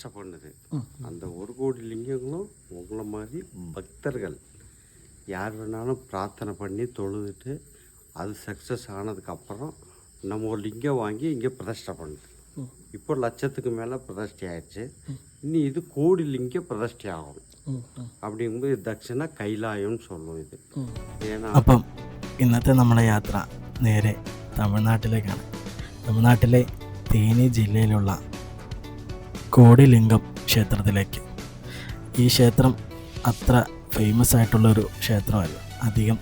பிரதிஷ்டை பண்ணுது அந்த ஒரு கோடி லிங்கங்களும் உங்களை மாதிரி பக்தர்கள் யார் வேணாலும் பிரார்த்தனை பண்ணி தொழுதுட்டு அது சக்ஸஸ் ஆனதுக்கப்புறம் நம்ம ஒரு லிங்கம் வாங்கி இங்கே பிரதிஷ்டை பண்ணுது இப்போ லட்சத்துக்கு மேலே பிரதிஷ்டை ஆயிடுச்சு இனி இது கோடி லிங்க பிரதிஷ்டை ஆகும் அப்படிங்கும்போது இது தட்சிண கைலாயம்னு சொல்லுவோம் ഇത് ஏன்னா അപ്പം ഇന്നത്തെ നമ്മുടെ യാത്ര നേരെ തമിഴ്നാട്ടിലേക്കാണ് തമിഴ്നാട്ടിലെ തേനി ജില്ലയിലുള്ള കോടിലിംഗം ക്ഷേത്രത്തിലേക്ക്. ഈ ക്ഷേത്രം അത്ര ഫേമസ് ആയിട്ടുള്ളൊരു ക്ഷേത്രമല്ല. അധികം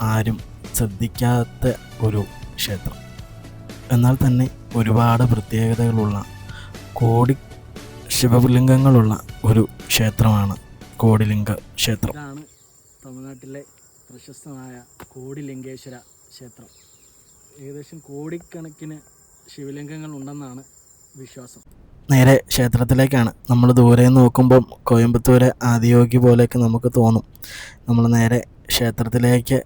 ആരും ശ്രദ്ധിക്കാത്ത ഒരു ക്ഷേത്രം. എന്നാൽ തന്നെ ഒരുപാട് പ്രത്യേകതകളുള്ള കോടി ശിവലിംഗങ്ങളുള്ള ഒരു ക്ഷേത്രമാണ് കോടിലിംഗ ക്ഷേത്രം. ഇതാണ് തമിഴ്നാട്ടിലെ പ്രശസ്തമായ കോടിലിംഗേശ്വര ക്ഷേത്രം. ഏകദേശം കോടിക്കണക്കിന് ശിവലിംഗങ്ങൾ ഉണ്ടെന്നാണ് വിശ്വാസം. നേരെ ക്ഷേത്രത്തിലേക്കാണ്. നമ്മൾ ദൂരെ നോക്കുമ്പം കോയമ്പത്തൂർ ആദിയോഗി പോലെയൊക്കെ നമുക്ക് തോന്നും. നമ്മൾ നേരെ ക്ഷേത്രത്തിലേക്ക്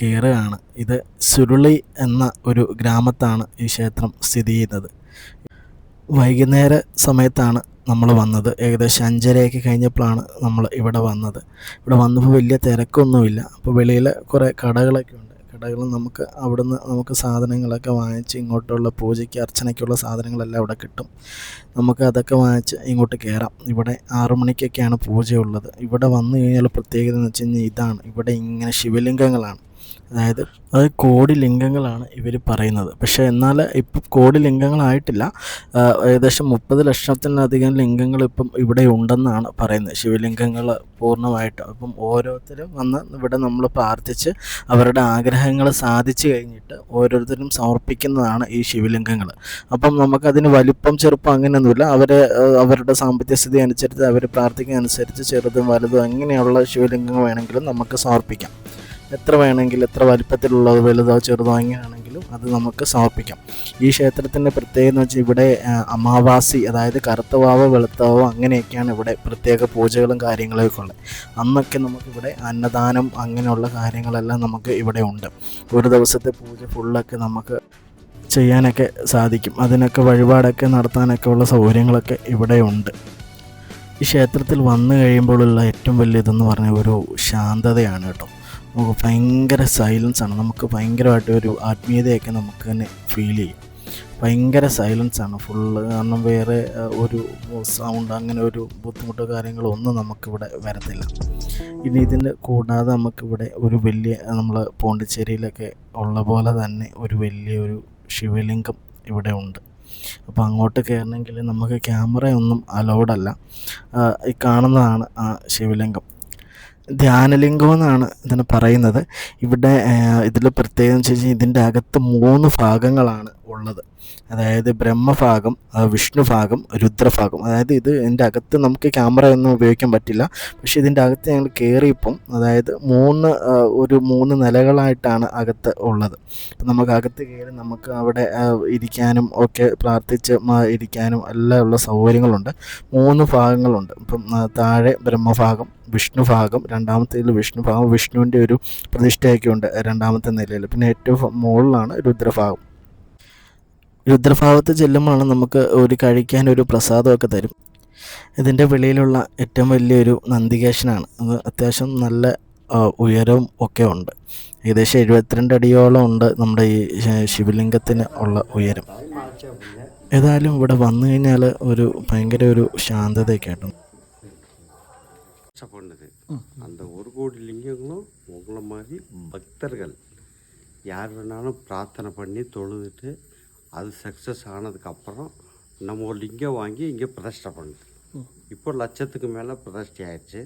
കയറുകയാണ് ഇത് സുരുളി എന്ന ഒരു ഗ്രാമത്താണ് ഈ ക്ഷേത്രം സ്ഥിതി ചെയ്യുന്നത്. വൈകുന്നേര സമയത്താണ് നമ്മൾ വന്നത്. ഏകദേശം അഞ്ചരയൊക്കെ കഴിഞ്ഞപ്പോഴാണ് നമ്മൾ ഇവിടെ വന്നത്. ഇവിടെ വന്നപ്പോൾ വലിയ തിരക്കൊന്നുമില്ല. അപ്പോൾ വെളിയിൽ കുറേ കടകളൊക്കെ ഉണ്ട്. കടകൾ നമുക്ക് അവിടുന്ന് നമുക്ക് സാധനങ്ങളൊക്കെ വാങ്ങിച്ച് ഇങ്ങോട്ടുള്ള പൂജയ്ക്ക് അർച്ചനയ്ക്കുള്ള സാധനങ്ങളെല്ലാം അവിടെ കിട്ടും. നമുക്ക് അതൊക്കെ വാങ്ങിച്ച് ഇങ്ങോട്ട് കയറാം. ഇവിടെ ആറു മണിക്കൊക്കെയാണ് പൂജയുള്ളത്. ഇവിടെ വന്നു കഴിഞ്ഞാൽ പ്രത്യേകത എന്ന് വെച്ച് കഴിഞ്ഞാൽ ഇതാണ്. ഇവിടെ ഇങ്ങനെ ശിവലിംഗങ്ങളാണ്. അതായത് അത് കോടി ലിംഗങ്ങളാണ് ഇവർ പറയുന്നത്. പക്ഷേ എന്നാൽ ഇപ്പം കോടി ലിംഗങ്ങളായിട്ടില്ല ഏകദേശം മുപ്പത് ലക്ഷത്തിലധികം ലിംഗങ്ങൾ ഇപ്പം ഇവിടെ ഉണ്ടെന്നാണ് പറയുന്നത്. ശിവലിംഗങ്ങൾ പൂർണമായിട്ട് അപ്പം ഓരോരുത്തരും വന്ന് ഇവിടെ നമ്മൾ പ്രാർത്ഥിച്ച് അവരുടെ ആഗ്രഹങ്ങൾ സാധിച്ചു കഴിഞ്ഞിട്ട് ഓരോരുത്തരും സമർപ്പിക്കുന്നതാണ് ഈ ശിവലിംഗങ്ങൾ. അപ്പം നമുക്കതിന് വലിപ്പം ചെറുപ്പം അങ്ങനെയൊന്നുമില്ല. അവർ അവരുടെ സാമ്പത്തിക സ്ഥിതി അനുസരിച്ച് അവർ പ്രാർത്ഥിക്കുന്ന അനുസരിച്ച് ചെറുതും വലുതും അങ്ങനെയുള്ള ശിവലിംഗങ്ങൾ വേണമെങ്കിലും നമുക്ക് സമർപ്പിക്കാം. എത്ര വേണമെങ്കിലും എത്ര വലിപ്പത്തിലുള്ളത് വലുതോ ചെറുതോ എങ്ങനെയാണെങ്കിലും അത് നമുക്ക് സമർപ്പിക്കാം. ഈ ക്ഷേത്രത്തിന്റെ പ്രത്യേകത എന്ന് വെച്ചാൽ ഇവിടെ അമാവാസി അതായത് കറുത്തവാവോ വെളുത്തവാവോ അങ്ങനെയൊക്കെയാണ് ഇവിടെ പ്രത്യേക പൂജകളും കാര്യങ്ങളൊക്കെ ഉള്ളത്. അന്നൊക്കെ നമുക്കിവിടെ അന്നദാനം അങ്ങനെയുള്ള കാര്യങ്ങളെല്ലാം നമുക്ക് ഇവിടെ ഉണ്ട്. ഒരു ദിവസത്തെ പൂജ ഫുള്ളൊക്കെ നമുക്ക് ചെയ്യാനൊക്കെ സാധിക്കും. അതിനൊക്കെ വഴിപാടൊക്കെ നടത്താനൊക്കെ ഉള്ള സൗകര്യങ്ങളൊക്കെ ഇവിടെ ഉണ്ട്. ഈ ക്ഷേത്രത്തിൽ വന്നു കഴിയുമ്പോഴുള്ള ഏറ്റവും വലിയ ഇതെന്ന് പറഞ്ഞാൽ ഒരു ശാന്തതയാണ് കേട്ടോ. നമുക്ക് ഭയങ്കര സൈലൻസ് ആണ്. നമുക്ക് ഭയങ്കരമായിട്ട് ഒരു ആത്മീയതയൊക്കെ നമുക്ക് തന്നെ ഫീൽ ചെയ്യും. ഭയങ്കര സൈലൻസ് ആണ്. ഫുള്ള് കാരണം വേറെ ഒരു സൗണ്ട് അങ്ങനെ ഒരു ബുദ്ധിമുട്ടോ കാര്യങ്ങളോ ഒന്നും നമുക്കിവിടെ വരത്തില്ല. ഇനി ഇതിന്റെ കൂടാതെ നമുക്കിവിടെ ഒരു വലിയ നമ്മൾ പോണ്ടിച്ചേരിയിലൊക്കെ ഉള്ള പോലെ തന്നെ ഒരു വലിയ ഒരു ശിവലിംഗം ഇവിടെ ഉണ്ട്. അപ്പോൾ അങ്ങോട്ട് കയറണമെങ്കിൽ നമുക്ക് ക്യാമറയൊന്നും അലൗഡല്ല ഈ കാണുന്നതാണ് ആ ശിവലിംഗം. ധ്യാനലിംഗം എന്നാണ് ഇതിന് പറയുന്നത്. ഇവിടെ ഇതിൽ പ്രത്യേകം വെച്ച് കഴിഞ്ഞാൽ ഇതിന്റെ അകത്ത് മൂന്ന് ഭാഗങ്ങളാണ്. ഉള്ളത്. അതായത് ബ്രഹ്മഭാഗം വിഷ്ണുഭാഗം രുദ്രഭാഗം. അതായത് ഇത് ഇതിന്റെ അകത്ത് നമുക്ക് ക്യാമറ ഒന്നും ഉപയോഗിക്കാൻ പറ്റില്ല. പക്ഷേ ഇതിന്റെ അകത്ത് ഞങ്ങൾ കയറിയപ്പം അതായത് മൂന്ന് ഒരു മൂന്ന് നിലകളായിട്ടാണ് അകത്ത് ഉള്ളത്. നമുക്ക് അകത്ത് കയറി നമുക്ക് അവിടെ ഇരിക്കാനും ഒക്കെ പ്രാർത്ഥിച്ച് ഇരിക്കാനും എല്ലാം ഉള്ള സൗകര്യങ്ങളുണ്ട്. മൂന്ന് ഭാഗങ്ങളുണ്ട്. ഇപ്പം താഴെ ബ്രഹ്മഭാഗം വിഷ്ണുഭാഗം രണ്ടാമത്തേതിൽ വിഷ്ണുഭാഗം വിഷ്ണുവിന്റെ ഒരു പ്രതിഷ്ഠയൊക്കെ ഉണ്ട് രണ്ടാമത്തെ നിലയിൽ. പിന്നെ ഏറ്റവും മുകളിലാണ് രുദ്രഭാഗം. രുദ്രഭാഗത്ത് ചെല്ലുമ്പോഴാണ് നമുക്ക് ഒരു കഴിക്കാൻ ഒരു പ്രസാദമൊക്കെ തരും ഇതിൻ്റെ വെളിയിലുള്ള ഏറ്റവും വലിയൊരു നന്ദികേശനാണ് അത് അത്യാവശ്യം നല്ല ആ, ഉയരവും ഒക്കെ ഉണ്ട് ഏകദേശം എഴുപത്തിരണ്ട് അടിയോളം ഉണ്ട് നമ്മുടെ ഈ ശ- ശിവലിംഗത്തിന് ഉള്ള ഉയരം ഏതായാലും ഇവിടെ വന്നു കഴിഞ്ഞാൽ ഒരു ഭയങ്കര ഒരു ശാന്തതയൊക്കെ ആയിട്ട് பிரதிஷ்டை பண்ணுது அந்த ஒரு கோடி லிங்கங்களும் உங்களை மாதிரி பக்தர்கள் யார் வேணாலும் பிரார்த்தனை பண்ணி தொழுதுட்டு அது சக்ஸஸ் ஆனதுக்கப்புறம் நம்ம ஒரு லிங்கம் வாங்கி இங்கே பிரதிஷ்டை பண்ணுது. இப்போ லட்சத்துக்கு மேலே பிரதிஷ்டை ஆயிடுச்சு.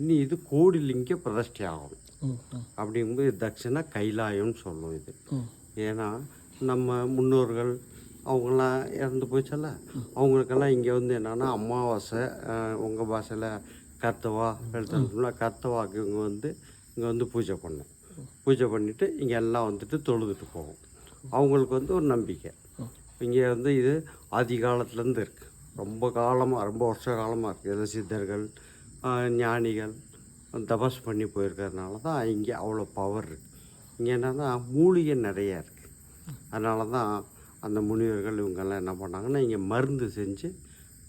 இனி இது கோடி லிங்க பிரதிஷ்டை ஆகும். அப்படிங்கும்போது தட்சிண கைலாயம்னு சொல்லுவோம் இது. ஏன்னா நம்ம முன்னோர்கள் அவங்களாம் இறந்து போச்சல்ல அவங்களுக்கெல்லாம் இங்கே வந்து என்னென்னா அமாவாசை உங்கள் பாஷையில் கர்த்தவா எழுத்துனா கர்த்தவாக்கு இவங்க வந்து இங்கே வந்து பூஜை பண்ணும். பூஜை பண்ணிவிட்டு இங்கே எல்லாம் வந்துட்டு தொழுதுட்டு போகும். அவங்களுக்கு வந்து ஒரு நம்பிக்கை. இங்கே வந்து இது ஆதி காலத்துலேருந்து இருக்குது ரொம்ப காலமாக ரொம்ப வருஷ காலமாக இருக்குது ஏதோ சித்தர்கள் ஞானிகள் தபஸ் பண்ணி போயிருக்கறதுனால தான் இங்கே அவ்வளோ பவர் இருக்குது இங்கே என்னன்னா மூலிகை நிறையா இருக்குது அதனால தான் அந்த முனிவர்கள் இவங்கெல்லாம் என்ன பண்ணாங்கன்னா இங்கே மருந்து செஞ்சு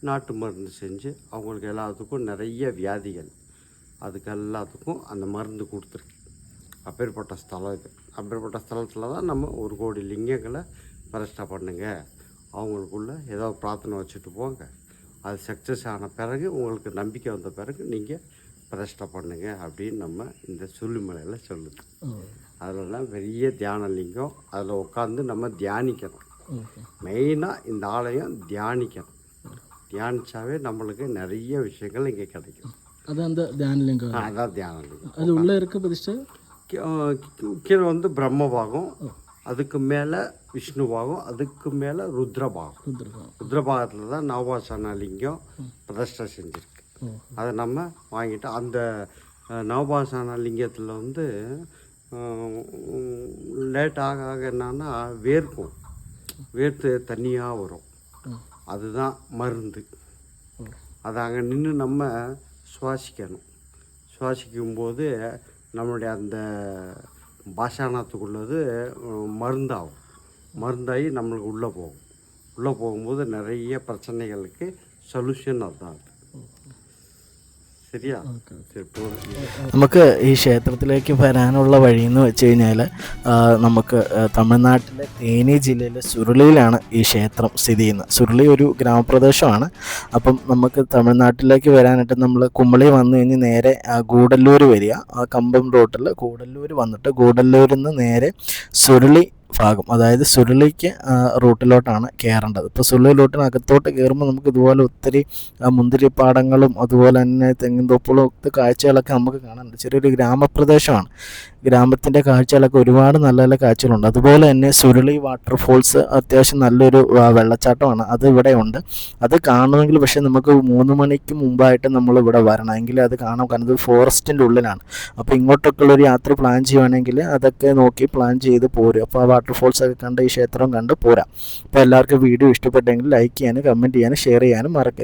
நாட்டு மருந்து செஞ்சு அவங்களுக்கு எல்லாத்துக்கும் நிறைய வியாதிகள். அதுக்கு எல்லாத்துக்கும் அந்த மருந்து கொடுத்துருக்கு. அப்பேற்பட்ட ஸ்தலம் இது. அப்பேற்பட்ட ஸ்தலத்தில் தான் நம்ம ஒரு கோடி லிங்கங்களை பிரதிஷ்டை பண்ணுங்க. அவங்களுக்குள்ள ஏதோ பிரார்த்தனை வச்சுட்டு போங்க. அது சக்ஸஸ் ஆன பிறகு உங்களுக்கு நம்பிக்கை வந்த பிறகு நீங்கள் பிரதிஷ்டை பண்ணுங்க அப்படின்னு நம்ம இந்த சொல்லிமலையில் சொல்லுது. அதிலெல்லாம் பெரிய தியான லிங்கம். அதில் உட்காந்து நம்ம தியானிக்கணும். மெயினாக இந்த ஆலயம் தியானிக்கணும். தியானிச்சாவே நம்மளுக்கு நிறைய விஷயங்கள் இங்கே கிடைக்கும். அது அந்த தியானலிங்கம் அதான் தியான லிங்கம். அது உள்ளே இருக்க பிரதிஷ்டை? கீழே வந்து பிரம்மபாகம். அதுக்கு மேலே விஷ்ணுபாகம் அதுக்கு மேலே ருத்ரபாகம் ருத்ரபாகத்தில் தான் நவபாசன லிங்கம் பிரதிஷ்டை செஞ்சுருக்கு. அதை நம்ம வாங்கிட்டு அந்த அஹ், நவபாசன லிங்கத்தில் வந்து லேட் ஆக ஆக என்னன்னா வேர்க்கும். வேர்த்து தண்ணியாக வரும். அதுதான் மருந்து. அதை அங்கே நின்று நம்ம சுவாசிக்கணும். சுவாசிக்கும்போது நம்மளுடைய அந்த பாஷாணத்துக்குள்ளது மருந்தாகும். மருந்தாகி நம்மளுக்கு உள்ளே போகும். உள்ளே போகும்போது நிறைய பிரச்சனைகளுக்கு சொல்யூஷன் அதுதான். നമുക്ക് ഈ ക്ഷേത്രത്തിലേക്ക് വരാനുള്ള വഴി എന്ന് വെച്ച് കഴിഞ്ഞാൽ നമുക്ക് തമിഴ്നാട്ടിലെ തേനി ജില്ലയിലെ സുരുളിയിലാണ് ഈ ക്ഷേത്രം സ്ഥിതി ചെയ്യുന്നത്. സുരുളി ഒരു ഗ്രാമപ്രദേശമാണ്. അപ്പം നമുക്ക് തമിഴ്നാട്ടിലേക്ക് വരാനായിട്ട് നമ്മൾ കുമ്പളി വന്നു കഴിഞ്ഞ് നേരെ ആ, ഗൂഡല്ലൂർ വരിക. ആ കമ്പം റോട്ടിൽ ഗൂഡല്ലൂർ വന്നിട്ട് ഗൂഡല്ലൂരിൽ നിന്ന് നേരെ സുരുളി ഭാഗം. അതായത് സുരുളിക്ക് റൂട്ടിലോട്ടാണ് കയറേണ്ടത് ഇപ്പോൾ സുരുളിലോട്ടിനകത്തോട്ട് കയറുമ്പോൾ നമുക്ക് ഇതുപോലെ ഒത്തിരി മുന്തിരിപ്പാടങ്ങളും അതുപോലെ തന്നെ തെങ്ങിൻ തോപ്പുകളും ഒക്കെ കാഴ്ചകളൊക്കെ നമുക്ക് കാണാനുണ്ട്. ചെറിയൊരു ഗ്രാമപ്രദേശമാണ്. ഗ്രാമത്തിന്റെ കാഴ്ചകളൊക്കെ ഒരുപാട് നല്ല നല്ല കാഴ്ചകളുണ്ട്. അതുപോലെ തന്നെ സുരുളി വാട്ടർഫോൾസ് അത്യാവശ്യം നല്ലൊരു വെള്ളച്ചാട്ടമാണ്. അത് ഇവിടെ ഉണ്ട് അത് കാണണമെങ്കിൽ പക്ഷേ നമുക്ക് മൂന്ന് മണിക്ക് മുമ്പായിട്ട് നമ്മൾ ഇവിടെ വരണം. എങ്കിൽ അത് കാണാം. കാരണം ഇത് ഫോറസ്റ്റിന്റെ ഉള്ളിലാണ്. അപ്പോൾ ഇങ്ങോട്ടൊക്കെ ഉള്ളൊരു യാത്ര പ്ലാൻ ചെയ്യുവാണെങ്കിൽ അതൊക്കെ നോക്കി പ്ലാൻ ചെയ്ത് പോരും. അപ്പോൾ ആ വാട്ടർഫോൾസ് ഒക്കെ കണ്ട് ഈ ക്ഷേത്രം കണ്ട് പോരാം. അപ്പോൾ എല്ലാവർക്കും വീഡിയോ ഇഷ്ടപ്പെട്ടെങ്കിൽ ലൈക്ക് ചെയ്യാനും കമന്റ് ചെയ്യാനും ഷെയർ ചെയ്യാനും മറക്കരുത്.